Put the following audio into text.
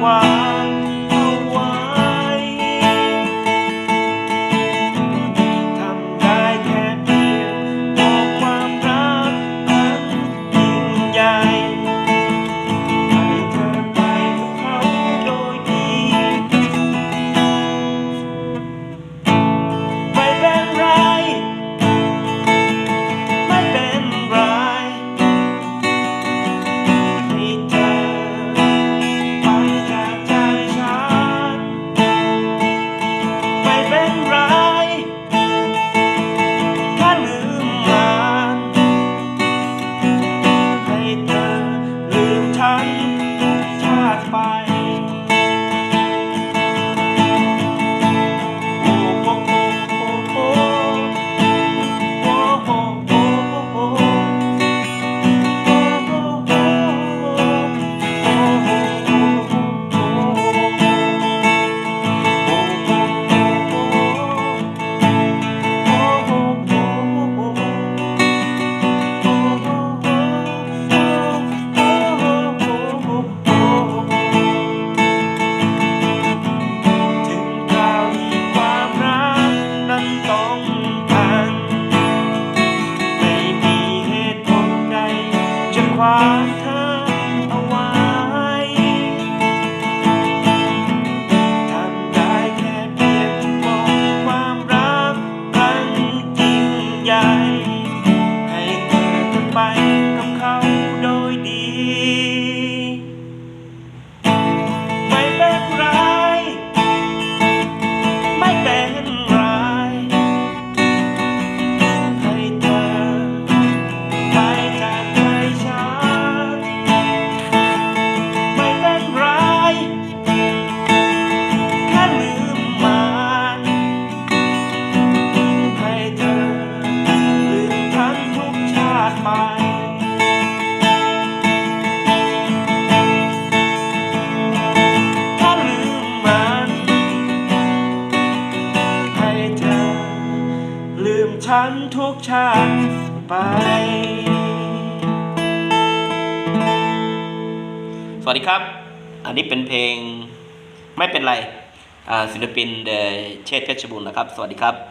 why. heart. ฉันทุกชาติไป สวัสดีครับ อันนี้เป็นเพลงไม่เป็นไรศิลปินเดชเชษเพชรบุรนะครับ สวัสดีครับ